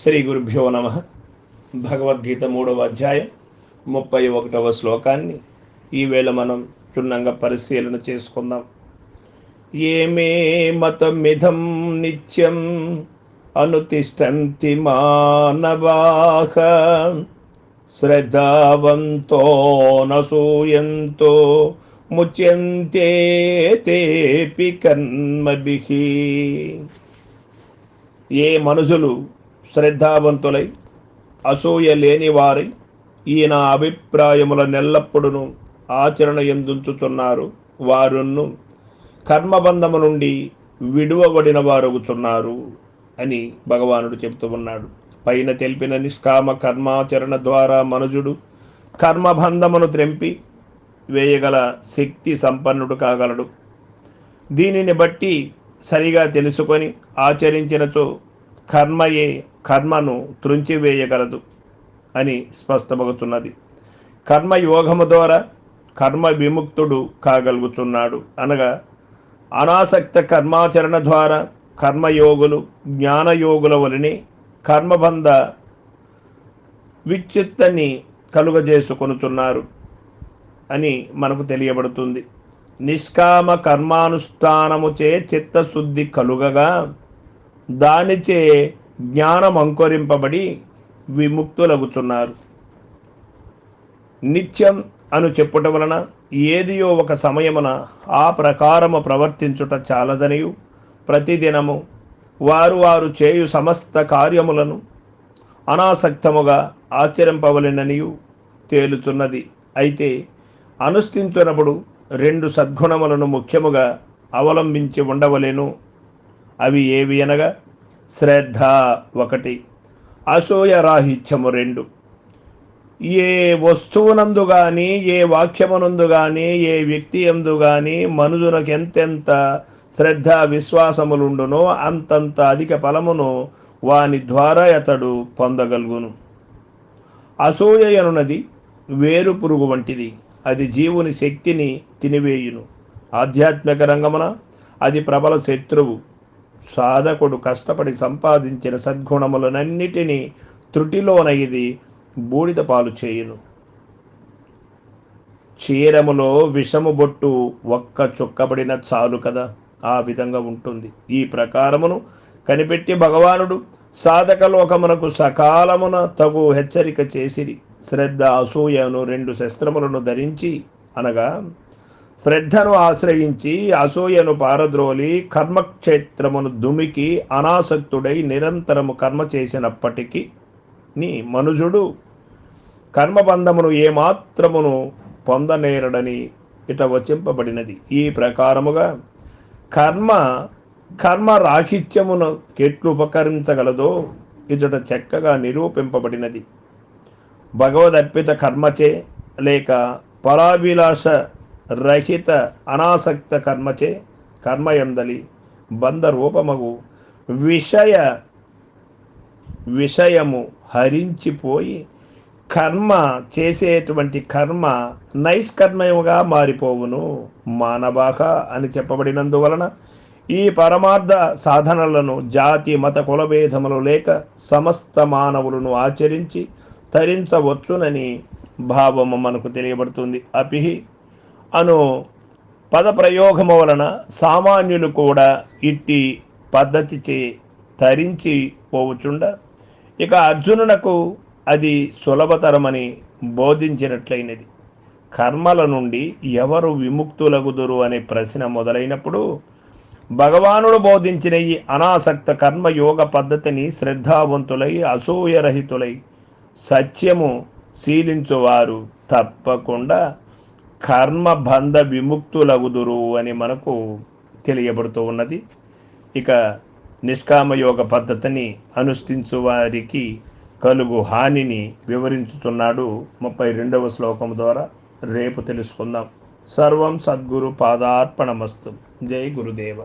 శ్రీ గురుభ్యో నమ. భగవద్గీత మూడవ అధ్యాయం ముప్పై ఒకటవ శ్లోకాన్ని ఈవేళ మనం క్షుణ్ణంగా పరిశీలన చేసుకుందాం. ఏమే మతమిధం నిత్యం అనుతిష్టంతి మానవాహ శ్రద్ధావంతో నసూయంతో ముచ్యంతే తేపి కన్మభిః ఏ మనుషులు శ్రద్ధావంతులై అసూయ లేని వారై ఈయన అభిప్రాయముల నెల్లప్పుడును ఆచరణ ఎందుంచుతున్నారు వారును కర్మబంధము నుండి విడువబడిన వారగుతున్నారు అని భగవానుడు చెబుతూ ఉన్నాడు. పైన తెలిపిన నిష్కామ కర్మాచరణ ద్వారా మనుజుడు కర్మబంధమును త్రెంపి వేయగల శక్తి సంపన్నుడు కాగలడు. దీనిని బట్టి సరిగా తెలుసుకొని ఆచరించినచో కర్మయే కర్మను త్రుంచివేయగలదు అని స్పష్టమవుతున్నది కర్మయోగము ద్వారా కర్మ విముక్తుడు కాగలుగుతున్నాడు. అనగా అనాసక్త కర్మాచరణ ద్వారా కర్మయోగులు జ్ఞానయోగుల వలనే కర్మబంధ విచ్చిత్తని కలుగజేసుకొనుతున్నారు అని మనకు తెలియబడుతుంది. నిష్కామ కర్మానుష్ఠానముచే చిత్తశుద్ధి కలుగగా దానిచే జ్ఞానం అంకురింపబడి విముక్తులగుతున్నారు. నిత్యం అను చెప్పుట వలన ఏదియో ఒక సమయమున ఆ ప్రకారము ప్రవర్తించుట చాలదనియు. ప్రతిదినము వారు వారు చేయు సమస్త కార్యములను అనాసక్తముగా ఆచరింపవలెననియు తేలుచున్నది అయితే అనుష్ఠించినప్పుడు రెండు సద్గుణములను ముఖ్యముగా అవలంబించి ఉండవలేను. అవి ఏవి అనగా శ్రద్ధ ఒకటి అసూయరాహిత్యము రెండు. ఏ వస్తువునందు కానీ ఏ వాక్యమునందు కానీ ఏ వ్యక్తి ఎందు కానీ మనుజునకు ఎంతెంత శ్రద్ధ విశ్వాసములుండునో అంతంత అధిక ఫలమును వాని ద్వారా అతడు పొందగలుగును. అసూయనున్నది వేరు పురుగు వంటిది అది జీవుని శక్తిని తినివేయును. ఆధ్యాత్మిక రంగమున అది ప్రబల శత్రువు. సాధకుడు కష్టపడి సంపాదించిన సద్గుణములనన్నిటినీ త్రుటిలోన ఇది బూడిద పాలు చేయును. చీరములో విషము బొట్టు ఒక్క చుక్కబడిన చాలు కదా? ఆ విధంగా ఉంటుంది. ఈ ప్రకారమును కనిపెట్టి భగవానుడు సాధక లోకమునకు సకాలమున తగు హెచ్చరిక చేసిరి. శ్రద్ధ అసూయను రెండు శస్త్రములను ధరించి అనగా శ్రద్ధను ఆశ్రయించి అసూయను పారద్రోలి కర్మక్షేత్రమును దుమికి అనాసక్తుడై నిరంతరము కర్మ చేసినప్పటికీ నీ మనుజుడు కర్మబంధమును ఏమాత్రమును పొందనేరడని ఇట వచింపబడినది. ఈ ప్రకారముగా కర్మ కర్మ రాహిత్యమును ఎట్లు ఉపకరించగలదో ఇచట చక్కగా నిరూపింపబడినది. భగవదర్పిత కర్మచే లేక పరాభిలాష రహిత అనాసక్త కర్మచే కర్మయందలి బంధ రూపమగు విషయ విషయము హరించిపోయి కర్మ చేసేటువంటి కర్మ నైష్కర్మయముగా మారిపోవును మానవాక అని చెప్పబడినందువలన ఈ పరమార్థ సాధనలను జాతి మత కులభేదములు లేక సమస్త మానవులను ఆచరించి తరించవచ్చునని భావము మనకు తెలియబడుతుంది. అపిహి అను పదప్రయోగము వలన సామాన్యులు కూడా ఇట్టి పద్ధతిచే తరించి పోవుచుండ. ఇక అర్జునునకు అది సులభతరమని బోధించినట్లయినది. కర్మల నుండి ఎవరు విముక్తులగుదురు అనే ప్రశ్న మొదలైనప్పుడు భగవానుడు బోధించిన ఈ అనాసక్త కర్మయోగ పద్ధతిని శ్రద్ధావంతులై అసూయరహితులై సత్యము శీలించువారు తప్పకుండా కర్మబంధ విముక్తులగుదురు అని మనకు తెలియబడుతూ ఉన్నది. ఇక నిష్కామయోగ పద్ధతిని అనుష్ఠించు వారికి కలుగు హానిని వివరించుతున్నాడు ముప్పై రెండవ శ్లోకం ద్వారా రేపు తెలుసుకుందాం. సర్వం సద్గురు పాదార్పణమస్తు. జై గురుదేవ.